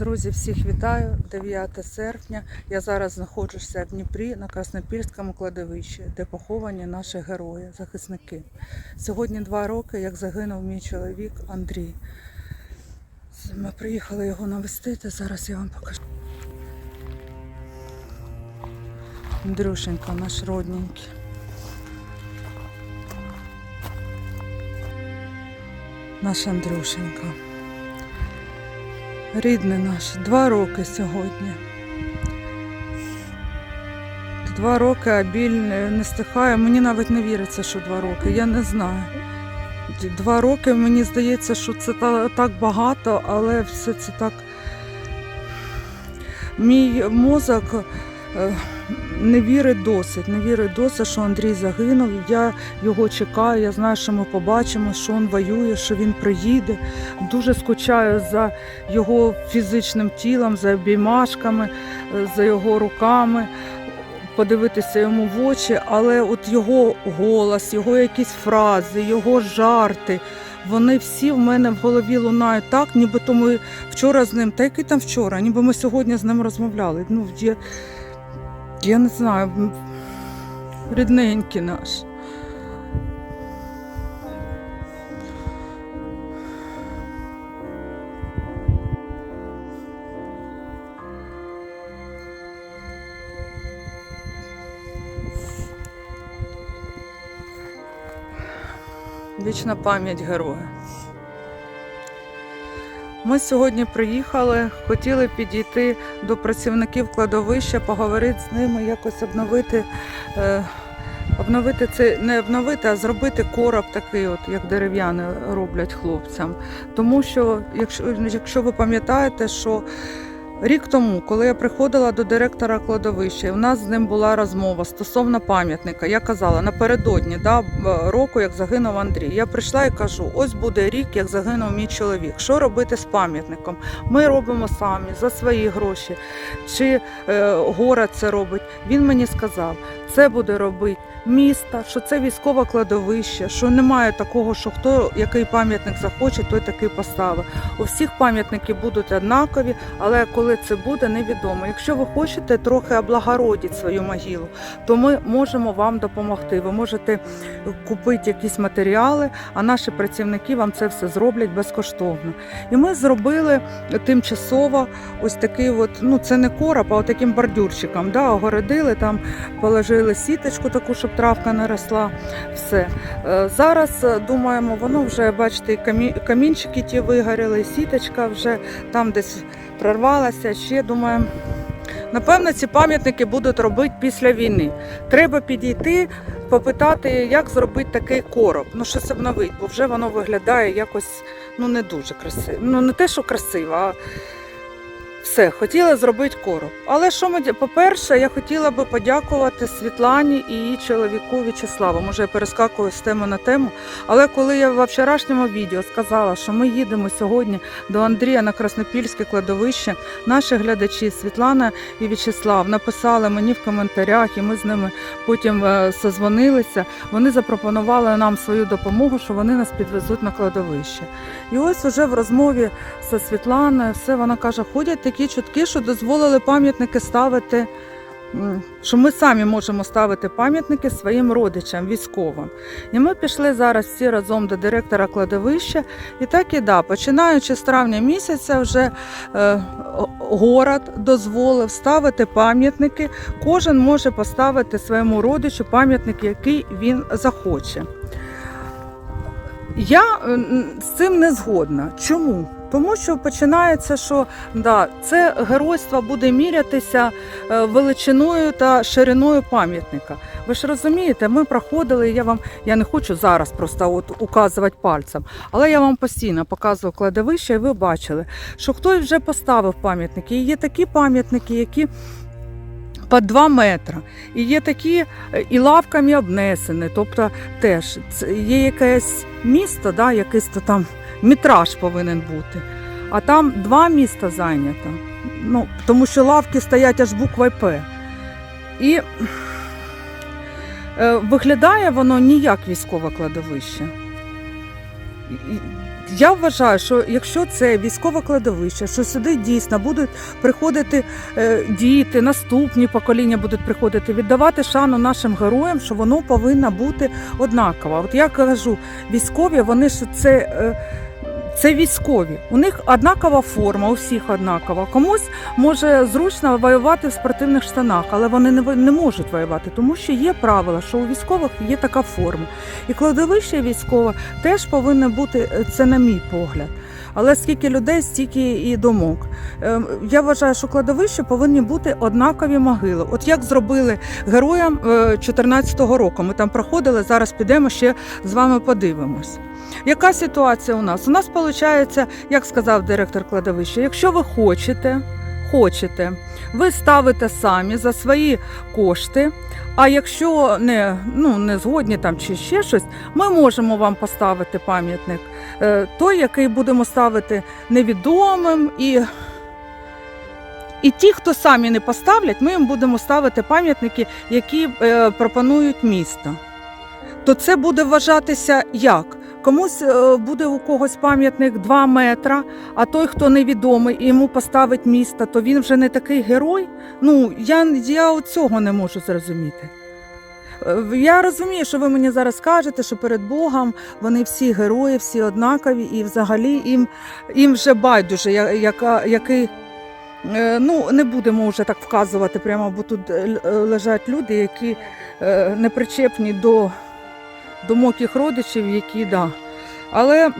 Друзі, всіх вітаю. 9 серпня. Я зараз знаходжуся в Дніпрі на Краснопільському кладовищі, де поховані наші герої, захисники. Сьогодні два роки, як загинув мій чоловік Андрій. Ми приїхали його навестити. Зараз я вам покажу. Андрюшенька, наш родненький. Наш Андрюшенька. Рідний наш, два роки сьогодні. Два роки, а біль не не стихає. Мені навіть не віриться, що два роки. Я не знаю. Два роки мені здається, що це так багато, але все це так. Мій мозок е, не вірить досить, не вірить досить, що Андрій загинув. Я його чекаю, я знаю, що ми побачимо, що він воює, що він приїде. Дуже скучаю за його фізичним тілом, за обіймашками, за його руками, подивитися йому в очі, але от його голос, його якісь фрази, його жарти. Вони всі в мене в голові лунають так, ніби то ми вчора з ним, та який там вчора, ніби ми сьогодні з ним розмовляли. Ну, я, я не знаю, рідненький наш. Вічна пам'ять героя. Ми сьогодні приїхали, хотіли підійти до працівників кладовища, поговорити з ними, якось обновити, е, обновити це, не обновити, а зробити короб такий, от, як дерев'яний роблять хлопцям. Тому що, якщо, якщо ви пам'ятаєте, що Рік тому, коли я приходила до директора кладовища, в нас з ним була розмова стосовно пам'ятника. Я казала напередодні да, року, як загинув Андрій. Я прийшла і кажу: ось буде рік, як загинув мій чоловік. Що робити з пам'ятником? Ми робимо самі за свої гроші. Чи е, город це робить? Він мені сказав, це буде робити місто, що це військове кладовище, що немає такого, що хто який пам'ятник захоче, той такий поставить. У всіх пам'ятники будуть однакові, але коли це буде, невідомо. Якщо ви хочете трохи облагородити свою могилу, то ми можемо вам допомогти. Ви можете купити якісь матеріали, а наші працівники вам це все зроблять безкоштовно. І ми зробили тимчасово ось такий, от, ну це не короб, а таким бордюрчиком. Да, огородили там, положили сіточку таку, щоб травка не росла. Все. Е, Зараз е, думаємо, воно вже, бачите, камінчики ті вигоріли, сіточка вже там десь прорвалася. Ще думаю. Напевно, ці пам'ятники будуть робити після війни. Треба підійти, попитати, як зробити такий короб. Ну, щось обновити, бо вже воно виглядає якось ну, не дуже красиво. Ну, не те, що красиво, а все, хотіла зробити короб. Але що ми по-перше, я хотіла би подякувати Світлані і її чоловіку В'ячеславу. Може, я перескакую з теми на тему. Але коли я во вчорашньому відео сказала, що ми їдемо сьогодні до Андрія на Краснопільське кладовище, наші глядачі Світлана і В'ячеслав написали мені в коментарях, і ми з ними потім е, созвонилися. Вони запропонували нам свою допомогу, що вони нас підвезуть на кладовище. І ось уже в розмові зі Світланою, все вона каже, ходять такі чутки, що дозволили пам'ятники ставити. Що ми самі можемо ставити пам'ятники своїм родичам, військовим. І ми пішли зараз всі разом до директора кладовища. І так і да, починаючи з травня місяця, вже е, город дозволив ставити пам'ятники. Кожен може поставити своєму родичу пам'ятник, який він захоче. Я з цим не згодна. Чому? Тому що починається, що да, це геройство буде мірятися е, величиною та шириною пам'ятника. Ви ж розумієте, ми проходили. Я вам я не хочу зараз просто от указувати пальцем, але я вам постійно показую кладовище, і ви бачили, що хтось вже поставив пам'ятники. І є такі пам'ятники, які по 2 метри. І є такі е, і лавками обнесені. Тобто теж є якесь місто, да, якийсь то там метраж повинен бути. А там два міста зайнято. Ну, тому що лавки стоять аж буквою П. І е, виглядає воно ніяк військове кладовище. Я вважаю, що якщо це військове кладовище, що сюди дійсно будуть приходити е, діти, наступні покоління будуть приходити, віддавати шану нашим героям, що воно повинно бути однаково. От я кажу, військові, вони ж це. Це військові. У них однакова форма, у всіх однакова. Комусь може зручно воювати в спортивних штанах, але вони не, не можуть воювати, тому що є правила, що у військових є така форма. І кладовище військове теж повинно бути, е, це на мій погляд. Але скільки людей, стільки і думок. Е, Я вважаю, що кладовище повинні бути однакові могили. От як зробили героям 2014 року. Ми там проходили, зараз підемо ще з вами подивимось. Яка ситуація у нас? У нас виходить, як сказав директор кладовища, якщо ви хочете, хочете, ви ставите самі за свої кошти. А якщо не, ну, не згодні там чи ще щось, ми можемо вам поставити пам'ятник, е, той, який будемо ставити невідомим і. І ті, хто самі не поставлять, ми їм будемо ставити пам'ятники, які е, пропонують місто. То це буде вважатися як? Комусь е, буде у когось пам'ятник 2 метра, а той, хто невідомий, і йому поставить місто, то він вже не такий герой. Ну, я, я цього не можу зрозуміти. Е, Я розумію, що ви мені зараз скажете, що перед Богом вони всі герої, всі однакові, і взагалі їм, їм вже байдуже, яка, який. Е, Ну, не будемо вже так вказувати прямо, бо тут лежать люди, які не причепні до думок їх родичів, які да. Але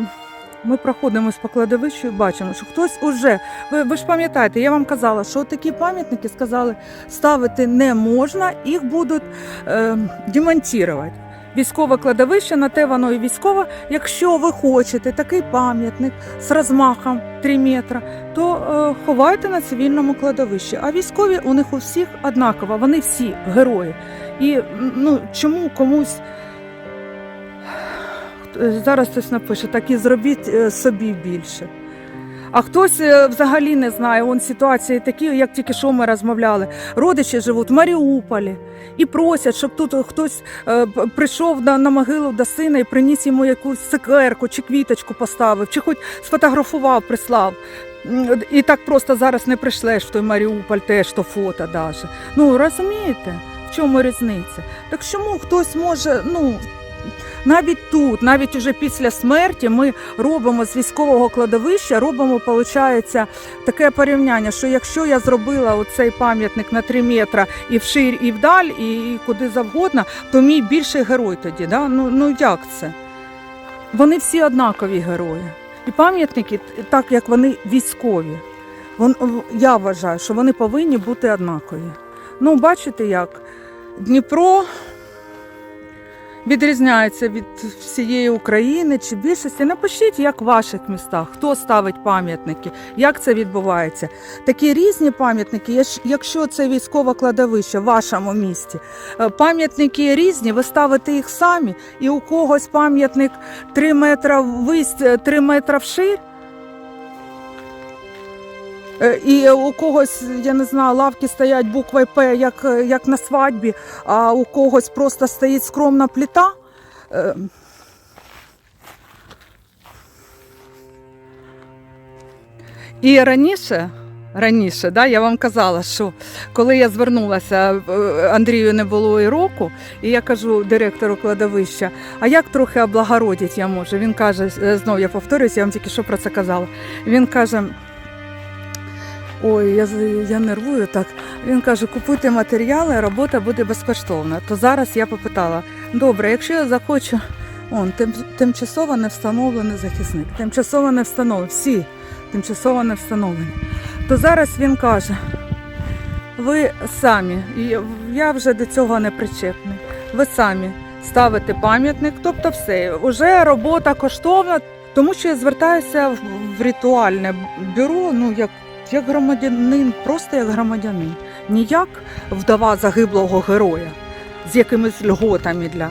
ми проходимо по кладовищу і бачимо, що хтось уже. Ви, ви ж пам'ятаєте, я вам казала, що такі пам'ятники сказали, ставити не можна, їх будуть е, демонтувати. Військове кладовище, на те воно і військове. Якщо ви хочете такий пам'ятник з розмахом 3 метра, то е, ховайте на цивільному кладовищі. А військові у них у всіх однаково, вони всі герої. І ну, чому комусь зараз хтось напише, так і зробіть е, собі більше. А хтось е, взагалі не знає, он ситуації такі, як тільки що ми розмовляли. Родичі живуть в Маріуполі і просять, щоб тут хтось е, прийшов на, на могилу до сина і приніс йому якусь цукерку чи квіточку поставив, чи хоч сфотографував, прислав. І так просто зараз не прийшлеш в той Маріуполь, теж то фото даже. Ну розумієте, в чому різниця? Так чому хтось може, ну. Навіть тут, навіть уже після смерті, ми робимо з військового кладовища, робимо, виходить, таке порівняння, що якщо я зробила оцей пам'ятник на 3 метра і вширь, і вдаль, і куди завгодно, то мій більший герой тоді. Да? Ну, ну як це? Вони всі однакові герої. І пам'ятники, так як вони військові, вон, я вважаю, що вони повинні бути однакові. Ну, бачите як? Дніпро відрізняється від всієї України чи більшості. Напишіть, як в ваших містах, хто ставить пам'ятники, як це відбувається. Такі різні пам'ятники, якщо це військове кладовище в вашому місті, е, пам'ятники різні, ви ставите їх самі, і у когось пам'ятник 3 метра ввись, 3 метра вширь. Е, І у когось, я не знаю, лавки стоять буквою П, як, як на свадьбі, а у когось просто стоїть скромна плита. Е, І раніше, раніше, да, я вам казала, що коли я звернулася, е, Андрію не було і року, і я кажу директору кладовища, а як трохи облагородити я можу? Він каже, е, знов я повторююсь, я вам тільки що про це казала. Він каже. Ой, я, я нервую так. Він каже, купуйте матеріали, робота буде безкоштовна. То зараз я попитала: добре, якщо я захочу, он тим, тимчасово не встановлений захисник, тимчасово не встановлений, всі тимчасово не встановлені. То зараз він каже: ви самі, я вже до цього не причепний. Ви самі ставите пам'ятник, тобто все, вже робота коштовна, тому що я звертаюся в ритуальне бюро, ну як як громадянин, просто як громадянин, ніяк вдова загиблого героя з якимись льготами для.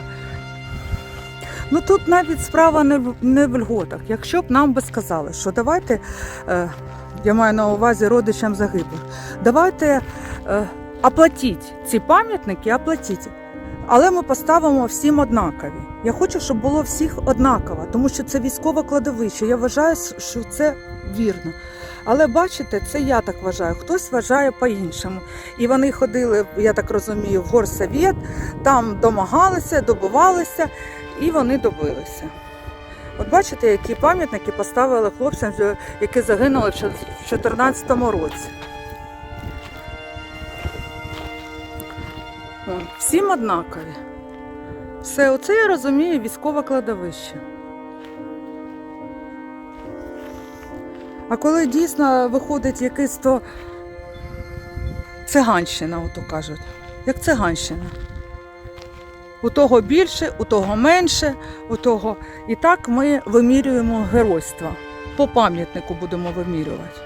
Ну тут навіть справа не в, не в льготах. Якщо б нам би сказали, що давайте, е, я маю на увазі родичам загиблих, давайте е, оплатіть ці пам'ятники, оплатіть. Але ми поставимо всім однакові. Я хочу, щоб було всіх однаково, тому що це військове кладовище. Я вважаю, що це вірно. Але бачите, це я так вважаю. Хтось вважає по-іншому. І вони ходили, я так розумію, в горсовет, там домагалися, добивалися, і вони добилися. От бачите, які пам'ятники поставили хлопцям, які загинули в 2014 році. Всім однакові. Все, оце я розумію військове кладовище. А коли дійсно виходить якийсь то циганщина, ото кажуть, як циганщина. У того більше, у того менше, у того. І так ми вимірюємо геройство. По пам'ятнику будемо вимірювати.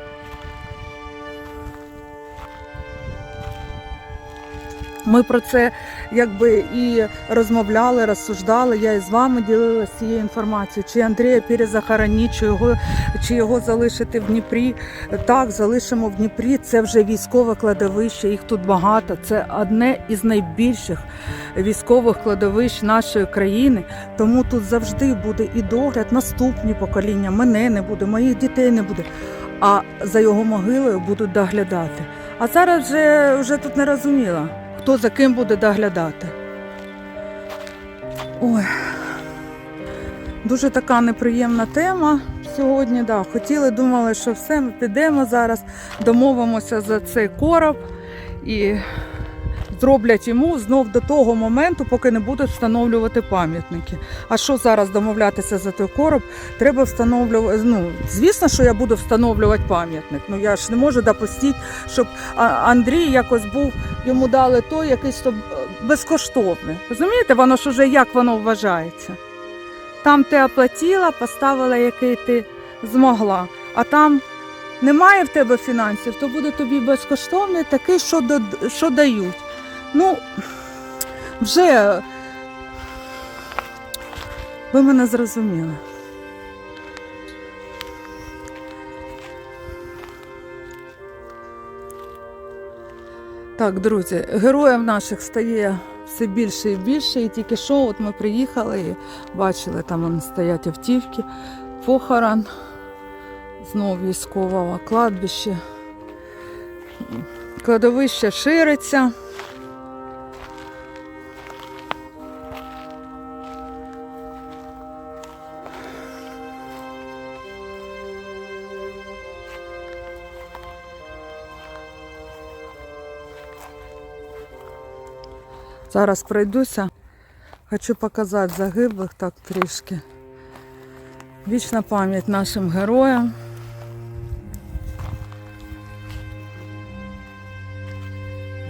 Ми про це якби і розмовляли, розсуждали. Я і з вами ділилася цією інформацією. Чи Андрія перезахоронити, чи його, чи його залишити в Дніпрі. Так, залишимо в Дніпрі. Це вже військове кладовище. Їх тут багато. Це одне із найбільших військових кладовищ нашої країни. Тому тут завжди буде і догляд, наступні покоління. Мене не буде, моїх дітей не буде. А за його могилою будуть доглядати. А зараз вже, вже тут не розуміла, хто за ким буде доглядати. Ой, дуже така неприємна тема сьогодні. Да. Хотіли, думали, що все, ми підемо зараз, домовимося за цей короб і зроблять йому знов до того моменту, поки не будуть встановлювати пам'ятники. А що зараз домовлятися за той короб? Треба встановлювати. Ну, звісно, що я буду встановлювати пам'ятник. Ну я ж не можу допустити, щоб Андрій якось був, йому дали той якийсь то безкоштовний. Розумієте, воно ж уже як воно вважається. Там ти оплатила, поставила, який ти змогла, а там немає в тебе фінансів, то буде тобі безкоштовний такий, що, що дають. Ну, вже ви мене зрозуміли. Так, друзі, героїв наших стає все більше і більше. І тільки що от ми приїхали і бачили, там вони стоять автівки, похорон, знову військового кладбище. Кладовище шириться. Зараз пройдуся. Хочу показати загиблих так трішки. Вічна пам'ять нашим героям.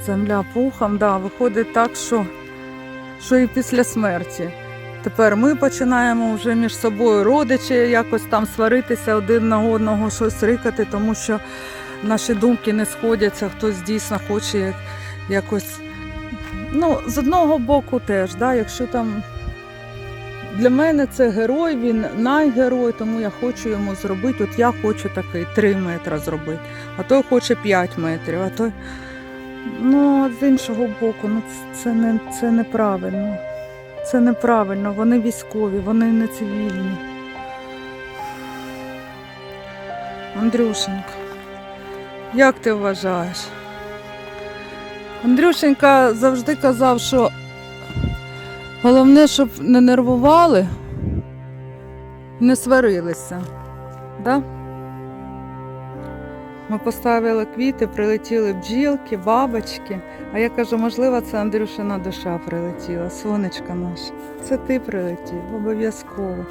Земля пухом, да, виходить так, що, що і після смерті. Тепер ми починаємо вже між собою родичі якось там сваритися один на одного, щось рикати, тому що наші думки не сходяться, хтось дійсно хоче якось. Ну, з одного боку теж, да, якщо там для мене це герой, він найгерой, тому я хочу йому зробити. От я хочу такий 3 метри зробити, а той хоче 5 метрів, а той. Ну, з іншого боку, ну це- не це неправильно. Це неправильно. Вони військові, вони не цивільні. Андрюшенька, як ти вважаєш? Андрюшенька завжди казав, що головне, щоб не нервували не сварилися. Да? Ми поставили квіти, прилетіли бджілки, бабочки. А я кажу, можливо, це Андрюшина душа прилетіла, сонечка наша. Це ти прилетів, обов'язково.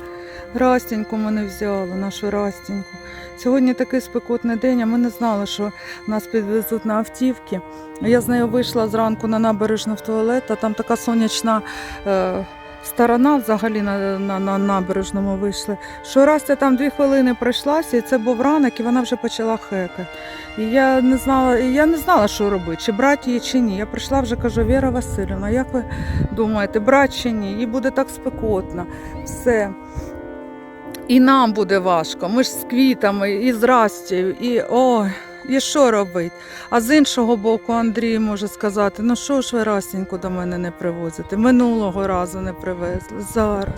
Растіньку мене взяли, нашу Растіньку. Сьогодні такий спекотний день, а ми не знали, що нас підвезуть на автівки. Я з нею вийшла зранку на набережну в туалет, а там така сонячна е, сторона взагалі на, на, на набережному вийшли. Що раз я там дві хвилини пройшлася, і це був ранок, і вона вже почала хекати. І я не знала, я не знала, що робити, чи брати її, чи ні. Я прийшла вже кажу, Віра Васильівна, як ви думаєте, брати чи ні? Їй буде так спекотно. Все. І нам буде важко. Ми ж з квітами, і з Растю, і ой, І що робить? А з іншого боку, Андрій може сказати: ну що ж ви Расіньку до мене не привозите? Минулого разу не привезли. Зараз.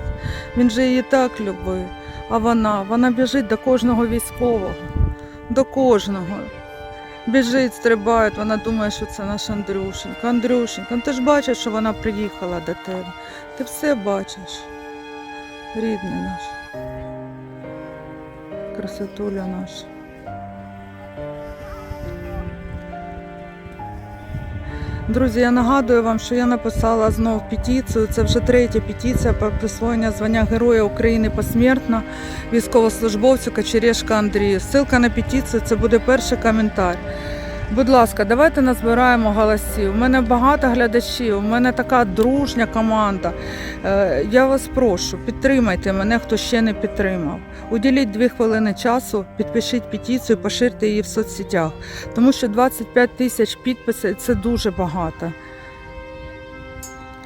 Він же її так любив. А вона, вона біжить до кожного військового, до кожного. Біжить, стрибає, вона думає, що це наш Андрюшенька. Андрюшенька, ну ти ж бачиш, що вона приїхала до тебе. Ти все бачиш. Рідний наш. Красотуля наша. Друзі, я нагадую вам, що я написала знов петицію. Це вже третя петиція про присвоєння звання Героя України посмертно військовослужбовцю Качерешка Андрію. Ссылка на петицію це буде перший коментар. Будь ласка, давайте назбираємо голосів. У мене багато глядачів, у мене така дружня команда. Е, Я вас прошу, підтримайте мене, хто ще не підтримав. Уділіть дві хвилини часу, підпишіть петицію, поширте її в соцсетях, тому що 25 тисяч підписів це дуже багато.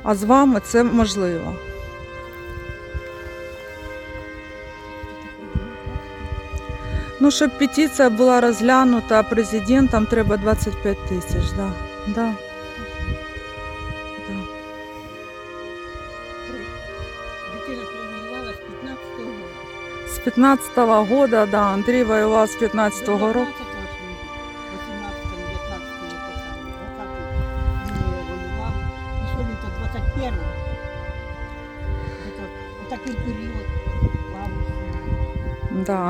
А з вами це можливо. Ну, щоб петиція була розглянута президентом, треба 25 тисяч. Да. Да. Да. Дитина провоювала з 15-го року. З 15-го года, да, Андрій воював з 15-го року.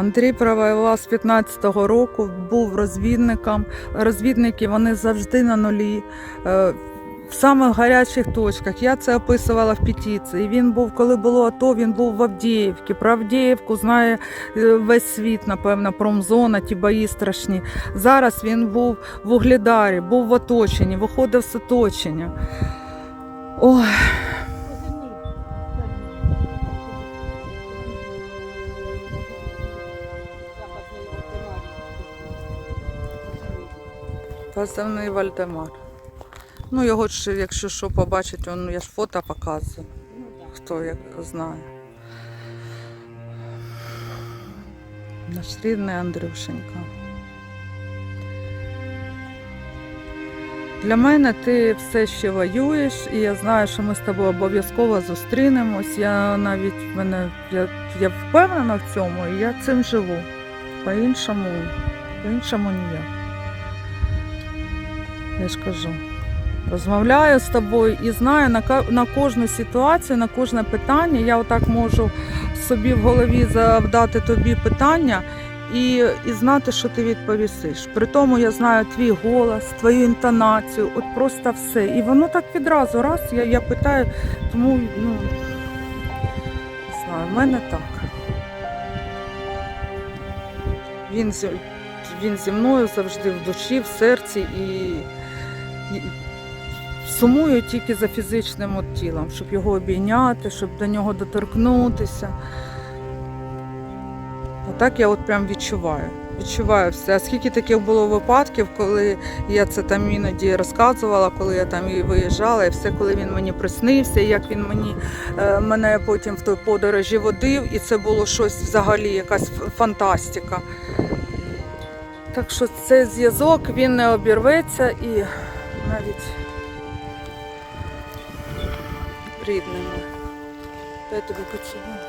Андрій провоював з 15-го року, був розвідником. Розвідники вони завжди на нулі. е, В самих гарячих точках. Я це описувала в петиції. Він був, коли було АТО, він був в Авдіївці. Про Авдіївку знає е, весь світ, напевно, промзона, ті бої страшні. Зараз він був в Угледарі, був в оточенні, виходив з оточення. Ой, Позивний. Вальдемар. Ну, його ж, якщо що побачить, он, я ж фото показую. Хто як знає. Наш рідний Андрюшенька. Для мене ти все ще воюєш, і я знаю, що ми з тобою обов'язково зустрінемось. Я навіть мене я, я впевнена в цьому, і я цим живу. По-іншому, по-іншому ніяк. Я ж кажу. Розмовляю з тобою і знаю на, на кожну ситуацію, на кожне питання. Я отак можу собі в голові завдати тобі питання і, і знати, що ти відповісиш. При тому я знаю твій голос, твою інтонацію, от просто все. І воно так відразу раз я, я питаю, тому ну не знаю, в мене так. Він він зі мною завжди в душі, в серці і сумую тільки за фізичним от тілом, щоб його обійняти, щоб до нього доторкнутися. Отак я от прям відчуваю. Відчуваю все. А скільки таких було випадків, коли я це там іноді розказувала, коли я там і виїжджала, і все, коли він мені приснився, і як він мені е, мене потім в той подорожі водив, і це було щось взагалі, якась фантастика. Так що цей зв'язок він не обірветься і навіть рідними. Дай тобі поцілую.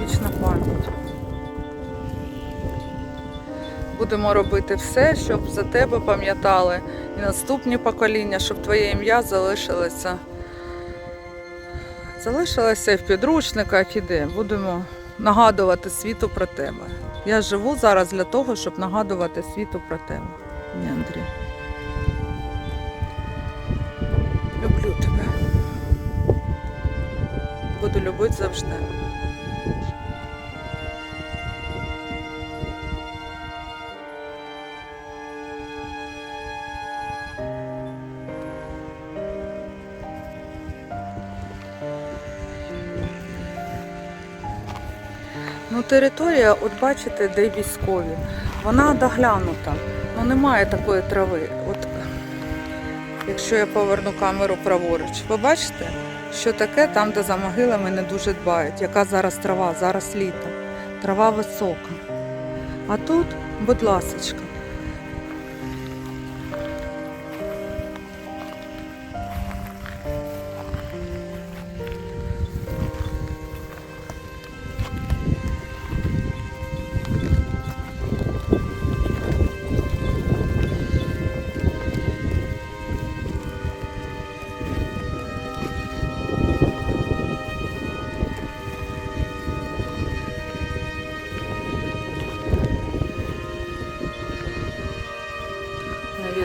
Вічна пам'ять. Будемо робити все, щоб за тебе пам'ятали і наступні покоління, щоб твоє ім'я залишилося. Залишилося і в підручниках іде. Будемо нагадувати світу про тебе. Я живу зараз для того, щоб нагадувати світу про тебе. Ні, Андрій. Люблю тебе. Буду любити завжди. Територія, от бачите, де військові, вона доглянута. Ну немає такої трави. От якщо я поверну камеру праворуч, ви бачите? що таке там, де за могилами не дуже дбають. Яка зараз трава, зараз літо. Трава висока. А тут, будь ласочка.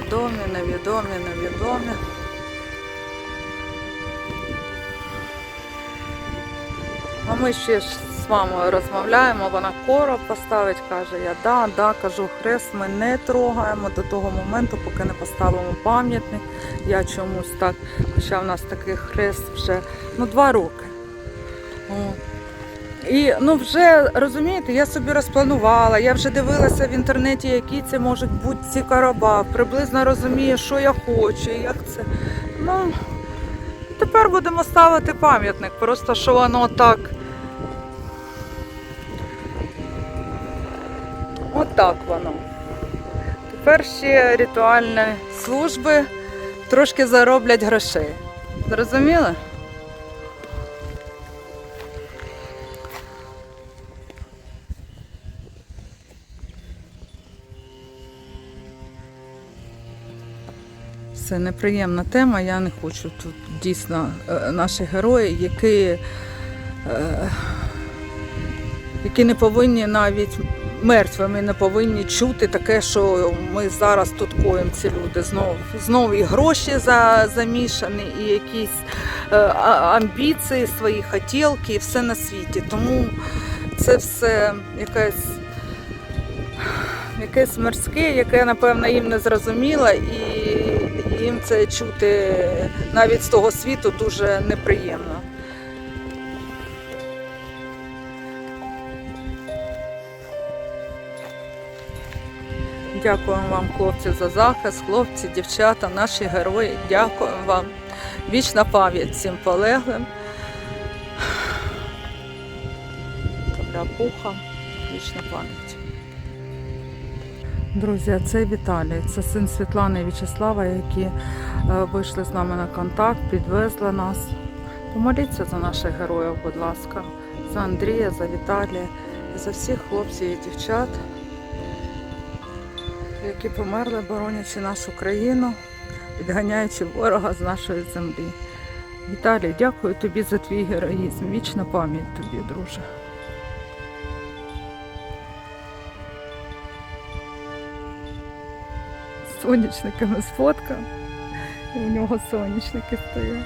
Невідомі, невідомі, невідомі. А ми ще ж з мамою розмовляємо, вона короб поставить, каже, я да, да, кажу, хрест ми не трогаємо до того моменту, поки не поставимо пам'ятник. Я чомусь так, хоча в нас такий хрест вже ну, два роки. О. І ну вже розумієте, я собі розпланувала, я вже дивилася в інтернеті, які це можуть бути ці короба, приблизно розумію, що я хочу, як це. Ну, тепер будемо ставити пам'ятник, просто що воно так. Отак воно. Тепер ще ритуальні служби трошки зароблять грошей. Зрозуміли? Це неприємна тема. Я не хочу тут дійсно е, наші герої, які, е, які не повинні навіть мертвими не повинні чути таке, що ми зараз тут коїмо ці люди. Знов, знов і гроші за, замішані, і якісь е, амбіції, свої хотілки, і все на світі. Тому це все якась якесь морське, яке, напевно, їм не зрозуміло, і їм це чути навіть з того світу дуже неприємно. Дякуємо вам, хлопці, за захист, хлопці, дівчата, наші герої. Дякуємо вам. Вічна пам'ять всім полеглим. Добра пуха, вічна пам'ять. Друзі, це Віталій, це син Світлани і В'ячеслава, які е, вийшли з нами на контакт, підвезли нас. Помоліться за наших героїв, будь ласка, за Андрія, за Віталія за всіх хлопців і дівчат, які померли, боронячи нашу країну, відганяючи ворога з нашої землі. Віталій, дякую тобі за твій героїзм. Вічна пам'ять тобі, друже. Сонячниками сфоткав. І у нього сонячники стоять.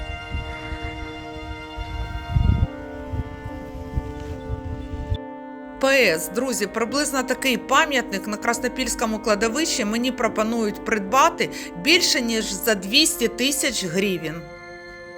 ПС, друзі, приблизно такий пам'ятник на Краснопільському кладовищі мені пропонують придбати більше ніж за 200 тисяч гривень.